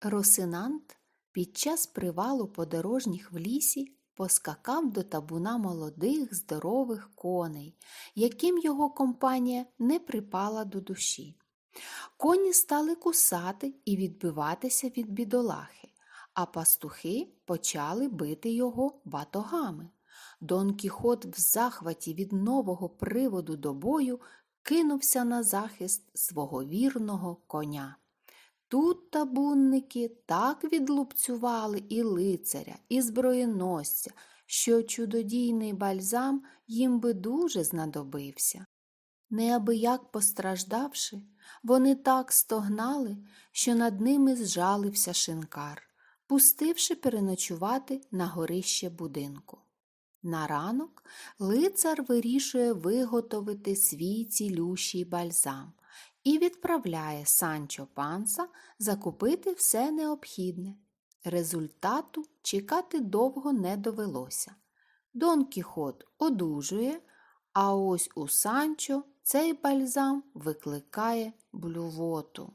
Росинант під час привалу подорожніх в лісі поскакав до табуна молодих здорових коней, яким його компанія не припала до душі. Коні стали кусати і відбиватися від бідолахи, а пастухи почали бити його батогами. Дон Кіхот в захваті від нового приводу до бою кинувся на захист свого вірного коня. Тут табунники так відлупцювали і лицаря, і зброєносця, що чудодійний бальзам їм би дуже знадобився. Неабияк постраждавши, вони так стогнали, що над ними зжалився шинкар, пустивши переночувати на горище будинку. На ранок лицар вирішує виготовити свій цілющий бальзам і відправляє Санчо Панса закупити все необхідне. Результату чекати довго не довелося. Дон Кіхот одужує, а ось у Санчо цей бальзам викликає блювоту.